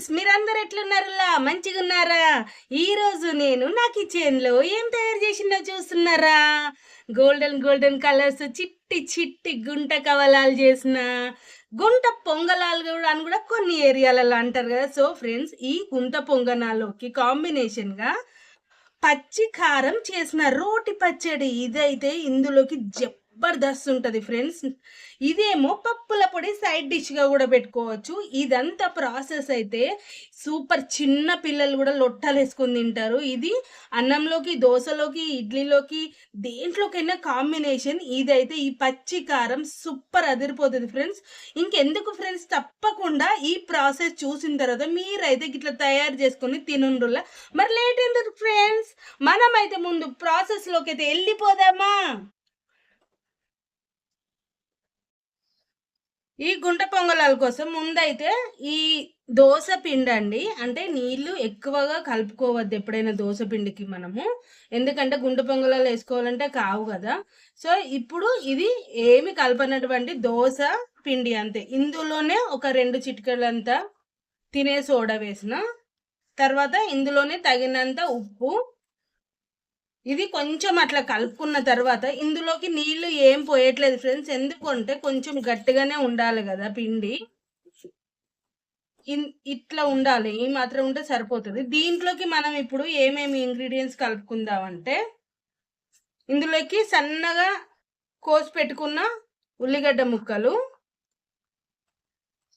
Friends మీరందరు ఎట్లున్నారులా? మంచిగా ఉన్నారా ఈరోజు నేను నా కిచెన్లో ఏం తయారు చేసిందో చూస్తున్నారా? గోల్డెన్ గోల్డెన్ కలర్స్ చిట్టి చిట్టి గుంట కవలాలు చేసిన గుంట పొంగలాలు కూడా అని కూడా కొన్ని ఏరియాలలో అంటారు కదా. సో ఫ్రెండ్స్ ఈ గుంట పొంగనాలోకి కాంబినేషన్గా పచ్చి కారం చేసిన రోటి పచ్చడి ఇదైతే ఇందులోకి జప్ జబర్దస్త్ ఉంటుంది ఫ్రెండ్స్ ఇదేమో పప్పుల పొడి సైడ్ డిష్గా కూడా పెట్టుకోవచ్చు. ఇదంతా ప్రాసెస్ అయితే సూపర్ చిన్న పిల్లలు కూడా లొట్టలు వేసుకొని తింటారు. ఇది అన్నంలోకి దోశలోకి ఇడ్లీలోకి దేంట్లోకైనా కాంబినేషన్ ఇదైతే ఈ పచ్చి కారం సూపర్ అదిరిపోతుంది ఫ్రెండ్స్ ఇంకెందుకు ఫ్రెండ్స్ తప్పకుండా ఈ ప్రాసెస్ చూసిన తర్వాత మీరైతే ఇట్లా తయారు చేసుకొని తినుండ్రులా మరి లేట్ ఎందుకు ఫ్రెండ్స్ మనమైతే ముందు ప్రాసెస్లోకి అయితే వెళ్ళిపోదామా? ఈ గుంట పొంగలాల కోసం ముందైతే ఈ దోశ పిండి అండి అంటే నీళ్ళు ఎక్కువగా కలుపుకోవద్దు ఎప్పుడైనా దోశ పిండికి మనము. ఎందుకంటే గుంట పొంగలాలు వేసుకోవాలంటే కావు కదా. సో ఇప్పుడు ఇది ఏమి కలపనటువంటి దోశ పిండి అంతే. ఇందులోనే ఒక రెండు చిటికలంతా తినే సోడా వేసిన తర్వాత ఇందులోనే తగినంత ఉప్పు ఇది కొంచెం అట్లా కలుపుకున్న తర్వాత ఇందులోకి నీళ్ళు ఏం పోయట్లేదు ఫ్రెండ్స్. ఎందుకంటే కొంచెం గట్టిగానే ఉండాలి కదా పిండి. ఇన్- ఇట్లా ఉండాలి. ఈ మాత్రం ఉంటే సరిపోతుంది. దీంట్లోకి మనం ఇప్పుడు ఏమేమి ఇంగ్రీడియంట్స్ కలుపుకుందామంటే ఇందులోకి సన్నగా కోసి పెట్టుకున్న ఉల్లిగడ్డ ముక్కలు.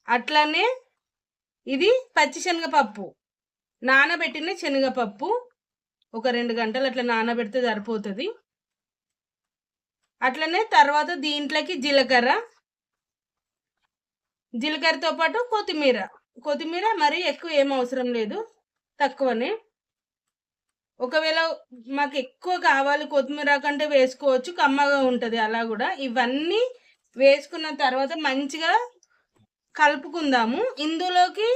అట్లానే ఇది పచ్చి శనగపప్పు నానబెట్టిన శనగపప్పు. ఒక రెండు గంటలు అట్లా నానబెడితే సరిపోతుంది. అట్లనే తర్వాత దీంట్లోకి జీలకర్ర జీలకర్రతో పాటు కొత్తిమీర కొత్తిమీర మరి ఎక్కువ ఏం అవసరం లేదు తక్కువనే. ఒకవేళ మాకు ఎక్కువ కావాలి కొత్తిమీర కంటే వేసుకోవచ్చు కమ్మగా ఉంటుంది అలా కూడా. ఇవన్నీ వేసుకున్న తర్వాత మంచిగా కలుపుకుందాము. ఇందులోకి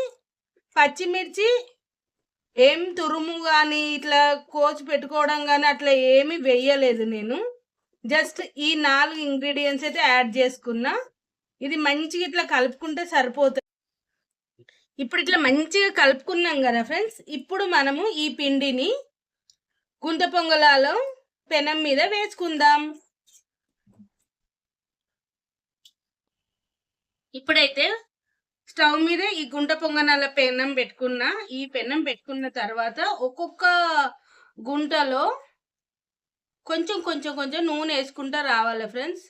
పచ్చిమిర్చి ఏం తురుము కానీ ఇట్లా కోచి పెట్టుకోవడం కానీ అట్లా ఏమీ వేయలేదు నేను. జస్ట్ ఈ నాలుగు ఇంగ్రీడియంట్స్ అయితే యాడ్ చేసుకున్నా. ఇది మంచిగా ఇట్లా కలుపుకుంటే సరిపోతుంది. ఇప్పుడు ఇట్లా మంచిగా కలుపుకున్నాం కదా ఫ్రెండ్స్ ఇప్పుడు మనము ఈ పిండిని గుంత పొంగలాలో పెనం మీద వేసుకుందాం. ఇప్పుడైతే స్టవ్ మీద ఈ గుంట పొంగనాల పెనం పెట్టుకున్న ఈ పెనం పెట్టుకున్న తర్వాత ఒక్కొక్క గుంటలో కొంచెం కొంచెం కొంచెం నూనె వేసుకుంటా రావాలి ఫ్రెండ్స్.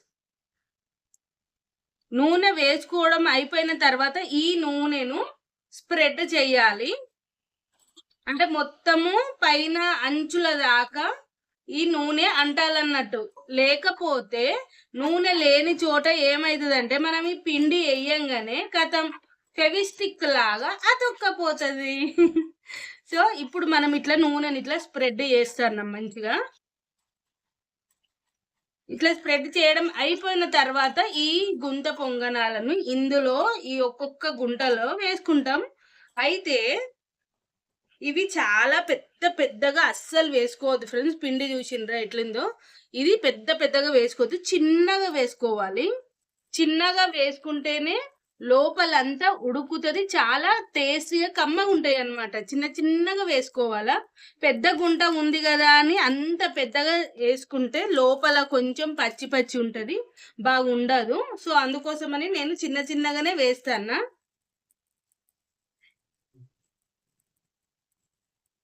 నూనె వేసుకోవడం అయిపోయిన తర్వాత ఈ నూనెను స్ప్రెడ్ చేయాలి. అంటే మొత్తము పైన అంచుల దాకా ఈ నూనె అంటాలన్నట్టు. లేకపోతే నూనె లేని చోట ఏమవుతుందంటే మనం ఈ పిండి వేయంగానే కథం ఫెవిస్టిక్ లాగా అతొక్కపోతుంది సో ఇప్పుడు మనం ఇట్లా నూనెని ఇట్లా స్ప్రెడ్ చేస్తున్నాం మంచిగా. ఇట్లా స్ప్రెడ్ చేయడం అయిపోయిన తర్వాత ఈ గుంత పొంగనాలను ఇందులో ఈ ఒక్కొక్క గుంటలో వేసుకుంటాం. అయితే ఇవి చాలా పెద్ద పెద్దగా అస్సలు వేసుకోవద్దు ఫ్రెండ్స్. పిండి చూసిండ్రా ఎట్లుందో? ఇది పెద్ద పెద్దగా వేసుకోవద్దు. చిన్నగా వేసుకోవాలి. చిన్నగా వేసుకుంటేనే లోపలంతా ఉడుకుతుంది చాలా టేస్టీగా కమ్మగా ఉంటాయి అనమాట చిన్న చిన్నగా వేసుకోవాలా? పెద్ద గుంట ఉంది కదా అని అంత పెద్దగా వేసుకుంటే లోపల కొంచెం పచ్చి పచ్చి ఉంటుంది బాగుండదు. సో అందుకోసమని నేను చిన్న చిన్నగానే వేస్తాను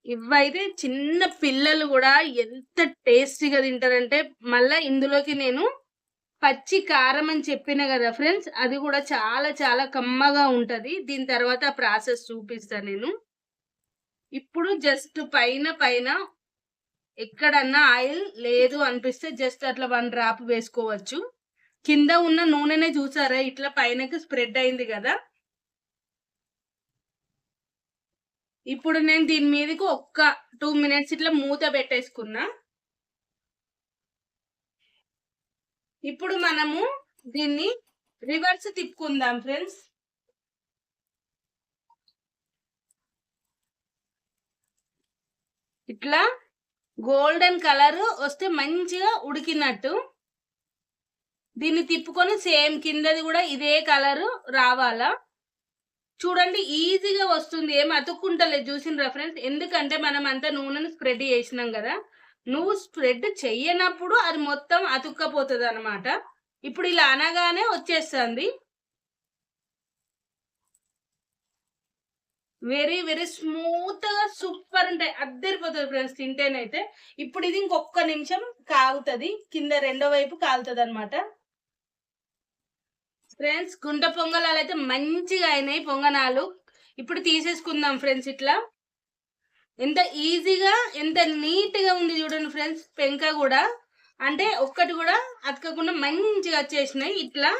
ఇవైతే చిన్న పిల్లలు కూడా ఎంత టేస్టీగా తింటారంటే మళ్ళీ ఇందులోకి నేను పచ్చి కారం అని చెప్పిన కదా ఫ్రెండ్స్ అది కూడా చాలా చాలా కమ్మగా ఉంటుంది. దీని తర్వాత ప్రాసెస్ చూపిస్తాను నేను. ఇప్పుడు జస్ట్ పైన పైన ఎక్కడన్నా ఆయిల్ లేదు అనిపిస్తే జస్ట్ అట్లా వన్ డ్రాప్ వేసుకోవచ్చు. కింద ఉన్న నూనెనే చూసారా? ఇట్లా పైనకి స్ప్రెడ్ అయింది కదా. ఇప్పుడు నేను దీని మీదకి ఒక్క టూ మినిట్స్ ఇట్లా మూత పెట్టేసుకున్నా. ఇప్పుడు మనము దీన్ని రివర్స్ తిప్పుకుందాం ఫ్రెండ్స్. ఇట్లా గోల్డెన్ కలర్ వస్తే మంచిగా ఉడికినట్టు. దీన్ని తిప్పుకొని సేమ్ కిందది కూడా ఇదే కలర్ రావాలా? చూడండి ఈజీగా వస్తుంది. ఏం అతుక్కుంటలేదు చూసిన రెఫరెన్స్ ఎందుకంటే మనం అంతా నూనెను స్ప్రెడ్ చేసినాం కదా. నువ్వు స్ప్రెడ్ చెయ్యనప్పుడు అది మొత్తం అతుక్కపోతుంది అనమాట ఇప్పుడు ఇలా అనగానే వచ్చేస్తుంది. వెరీ వెరీ స్మూత్గా సూపర్ ఉంటాయి అద్దరిపోతుంది ఫ్రెండ్స్ తింటేనైతే. ఇప్పుడు ఇది ఇంకొక నిమిషం కాగుతుంది. కింద రెండో వైపు కాలుతుంది అనమాట ఫ్రెండ్స్ గుంట పొంగనాలు అయితే మంచిగా అయినాయి పొంగనాలు. ఇప్పుడు తీసేసుకుందాం ఫ్రెండ్స్ ఇట్లా. ఎంత ఈజీగా ఎంత నీట్గా ఉంది చూడండి ఫ్రెండ్స్ పెంక కూడా. అంటే ఒక్కటి కూడా అతకకుండా మంచిగా వచ్చేసినాయి. ఇట్లా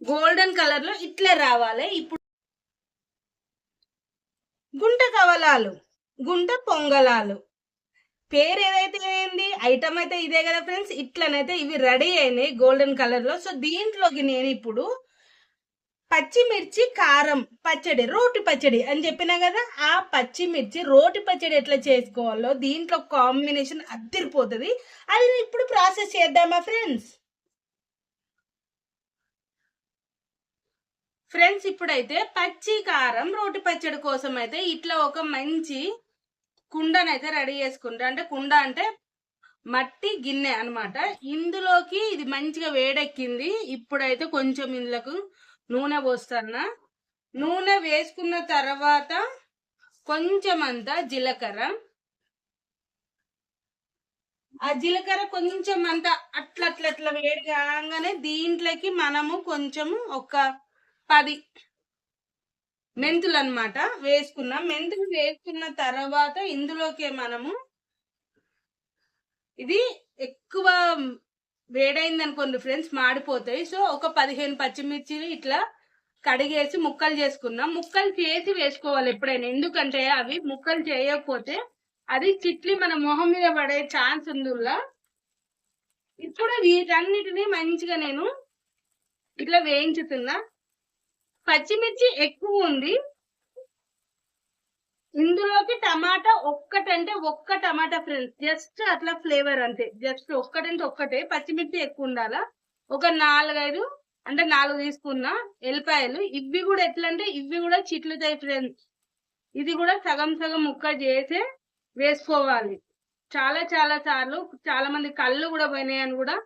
గోల్డెన్ కలర్లో ఇట్లా రావాలి. ఇప్పుడు గుంట కవలాలు గుంట పొంగలాలు. పేరు ఏదైతే ఏంది? ఐటమ్ అయితే ఇదే కదా ఫ్రెండ్స్ ఇట్లనైతే ఇవి రెడీ అయినాయి గోల్డెన్ కలర్లో సో దీంట్లోకి నేను ఇప్పుడు పచ్చిమిర్చి కారం పచ్చడి రోటి పచ్చడి అని చెప్పినా కదా ఆ పచ్చిమిర్చి రోటి పచ్చడి ఎట్లా చేసుకోవాలో దీంట్లో కాంబినేషన్ అద్దరిపోతుంది. అది ఇప్పుడు ప్రాసెస్ చేద్దామా ఫ్రెండ్స్? ఫ్రెండ్స్ ఇప్పుడైతే పచ్చి కారం రోటి పచ్చడి కోసం అయితే ఇట్లా ఒక మంచి కుండనైతే రెడీ చేసుకుంటా. అంటే కుండ అంటే మట్టి గిన్నె అనమాట ఇందులోకి ఇది మంచిగా వేడెక్కింది. ఇప్పుడైతే కొంచెం ఇందులోకి నూనె పోస్తానా? నూనె వేసుకున్న తర్వాత కొంచెమంతా జీలకర్ర. ఆ జీలకర్ర కొంచెం అంత అట్లా అట్లా అట్లా వేడి కాగానే దీంట్లోకి మనము కొంచెం ఒక పది మెంతులు అన్నమాట వేసుకున్నాం. మెంతులు వేసుకున్న తర్వాత ఇందులోకే మనము ఇది ఎక్కువ వేడైంది అనుకోండి ఫ్రెండ్స్ మాడిపోతాయి. సో ఒక పదిహేను పచ్చిమిర్చి ఇట్లా కడిగేసి ముక్కలు చేసుకున్నాం. ముక్కలు చేసి వేసుకోవాలి ఎప్పుడైనా. ఎందుకంటే అవి ముక్కలు చేయకపోతే అది చిట్లి మన మొహం మీద పడే ఛాన్స్ ఉందిలా ఇప్పుడు వీటన్నిటిని మంచిగా నేను ఇట్లా వేయించుతున్నా. పచ్చిమిర్చి ఎక్కువ ఉంది. ఇందులోకి టమాటా అంటే ఒక్క టమాటా ఫ్రెండ్స్ జస్ట్ అట్లా ఫ్లేవర్ అంతే. జస్ట్ ఒక్కటంటే ఒక్కటే పచ్చిమిర్చి ఎక్కువ ఉండాలా? ఒక నాలుగైదు అంటే నాలుగు తీసుకున్నా ఎల్లిపాయలు ఇవి కూడా ఎట్లా అంటే ఇవి కూడా చిట్లుతాయి ఫ్రెండ్స్ ఇది కూడా సగం సగం ముక్క చేసే వేసుకోవాలి. చాలా చాలా సార్లు చాలా మంది కళ్ళు కూడా పోయినాయి అని కూడా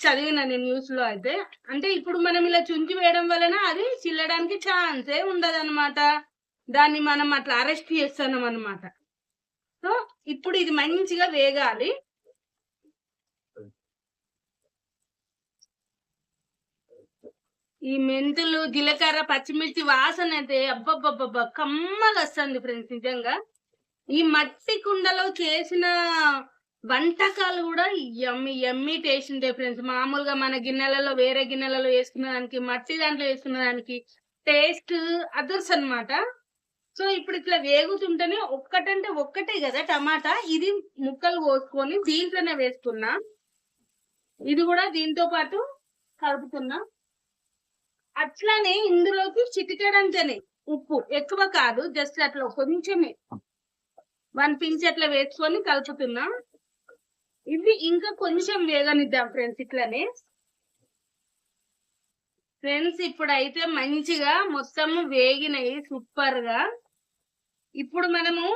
చదివిన నేను న్యూస్లో అయితే. అంటే ఇప్పుడు మనం ఇలా చుంచి వేయడం వలన అది చిల్లడానికి ఛాన్సే ఉండదు అనమాట దాన్ని మనం అట్లా అరెస్ట్ చేస్తున్నాం అనమాట సో ఇప్పుడు ఇది మంచిగా వేగాలి. ఈ మెంతులు జీలకర్ర పచ్చిమిర్చి వాసన అయితే అబ్బబ్బబ్బబ్బ కమ్మగా వస్తుంది ఫ్రెండ్స్ నిజంగా. ఈ మట్టి కుండలో చేసిన వంటకాలు కూడా ఎమ్మి ఎమ్మి టేస్ట్ ఉంటాయి ఫ్రెండ్స్. మామూలుగా మన గిన్నెలలో వేరే గిన్నెలలో వేసుకున్న దానికి మట్టి దాంట్లో వేసుకున్న దానికి టేస్ట్ అదర్స్ అన్నమాట. సో ఇప్పుడు ఇట్లా వేగుతుంటేనే ఒక్కటంటే ఒక్కటే కదా టమాటా. ఇది ముక్కలు కోసుకొని దీంట్లోనే వేస్తున్నా ఇది కూడా దీంతో పాటు కలుపుతున్నా. అట్లానే ఇందులోకి చిటికెడంతనే ఉప్పు. ఎక్కువ కాదు జస్ట్ అట్లా కొంచెమే. వన్ పించ్ అట్లా వేసుకొని కలుపుతున్నా. ఇది ఇంకా కొంచెం వేగనిద్దాం ఫ్రెండ్స్ ఇట్లానే. ఫ్రెండ్స్ ఇప్పుడైతే మంచిగా మొత్తం వేగినాయి సూపర్గా ఇప్పుడు మనము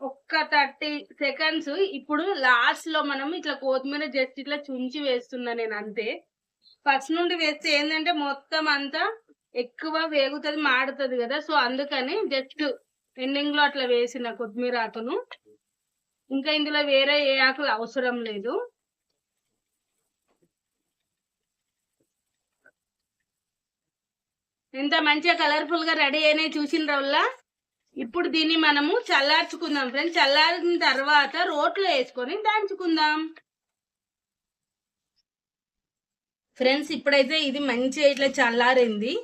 ఒక్క థర్టీ సెకండ్స్ ఇప్పుడు లాస్ట్లో మనం ఇట్లా కొత్తిమీర జస్ట్ ఇట్లా చుంచి వేస్తున్నా నేను అంతే. ఫస్ట్ నుండి వేస్తే ఏంటంటే మొత్తం అంతా ఎక్కువ వేగుతుంది మాడుతుంది కదా. సో అందుకని జస్ట్ ఎండింగ్లో అట్లా వేసిన కొత్తిమీర ఆకును ఇంకా ఇందులో వేరే ఏ ఆకులు అవసరం లేదు. ఎంత మంచిగా కలర్ఫుల్గా రెడీ అయినాయి చూసిన వల్ల ఇప్పుడు దీన్ని మనము చల్లార్చుకుందాం ఫ్రెండ్స్. చల్లారిన తర్వాత రోట్లో వేసుకొని దంచుకుందాం. ఫ్రెండ్స్ ఇప్పుడైతే ఇది మంచిగా ఇట్లా చల్లారింది.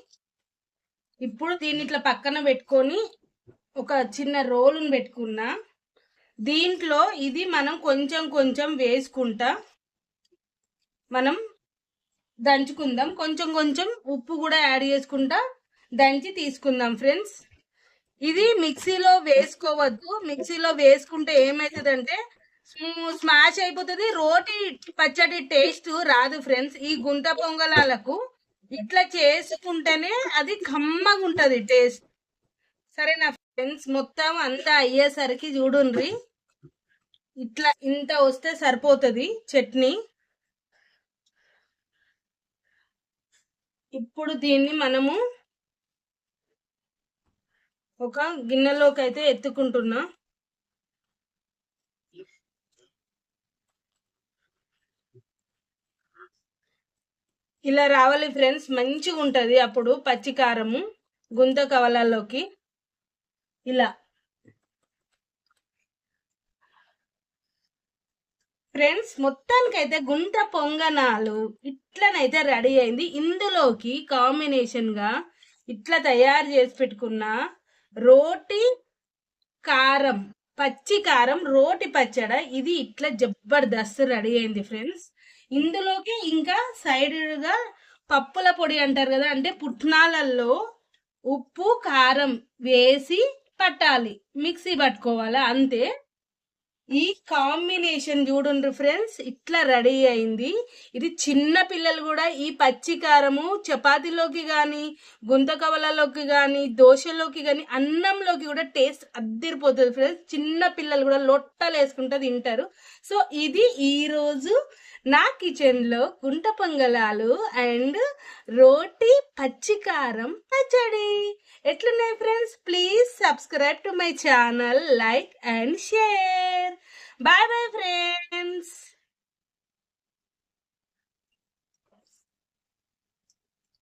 ఇప్పుడు దీన్ని ఇట్లా పక్కన పెట్టుకొని ఒక చిన్న రోలును పెట్టుకున్నా. దీంట్లో ఇది మనం కొంచెం కొంచెం వేసుకుంటా మనం దంచుకుందాం. కొంచెం కొంచెం ఉప్పు కూడా యాడ్ చేసుకుంటా దంచి తీసుకుందాం ఫ్రెండ్స్. ఇది మిక్సీలో వేసుకోవద్దు. మిక్సీలో వేసుకుంటే ఏమవుతుందంటే స్మాష్ అయిపోతుంది. రోటి పచ్చడి టేస్ట్ రాదు ఫ్రెండ్స్. ఈ గుంట పొంగలాలకు ఇట్లా చేసుకుంటేనే అది కమ్మగా ఉంటుంది టేస్ట్. సరే నా ఫ్రెండ్స్? మొత్తం అంతా అయ్యేసరికి చూడుండ్రి. ఇట్లా ఇంత వస్తే సరిపోతుంది చట్నీ. ఇప్పుడు దీన్ని మనము ఒక గిన్నెలోకి అయితే ఎత్తుకుంటున్నా. ఇలా రావాలి ఫ్రెండ్స్ మంచిగా ఉంటుంది అప్పుడు పచ్చికారము గుంత కవలల్లోకి ఇలా. ఫ్రెండ్స్ మొత్తానికైతే గుంట పొంగనాలు ఇట్లనైతే రెడీ అయింది. ఇందులోకి కాంబినేషన్గా ఇట్లా తయారు చేసి పెట్టుకున్న రోటి కారం పచ్చి కారం రోటి పచ్చడ. ఇది ఇట్లా జబర్దస్త్ రెడీ అయింది ఫ్రెండ్స్. ఇందులోకి ఇంకా సైడ్గా పప్పుల పొడి అంటారు కదా అంటే పుట్నాలల్లో ఉప్పు కారం వేసి పట్టాలి. మిక్సీ పట్టుకోవాలి? అంతే. ఈ కాంబినేషన్ చూడండి ఫ్రెండ్స్ ఇట్లా రెడీ అయింది. ఇది చిన్న పిల్లలు కూడా ఈ పచ్చి కారము చపాతీలోకి కానీ గుంతకవలలోకి కానీ దోశలోకి కానీ అన్నంలోకి కూడా టేస్ట్ అద్దరిపోతుంది ఫ్రెండ్స్. చిన్న పిల్లలు కూడా లొట్టలు వేసుకుంటే తింటారు. సో ఇది ఈరోజు నా కిచెన్లో గుంట పొంగలాలు అండ్ రోటి పచ్చికారం పచ్చడి. ఎట్లున్నాయి friends? Please subscribe to my channel like and share. Bye bye friends.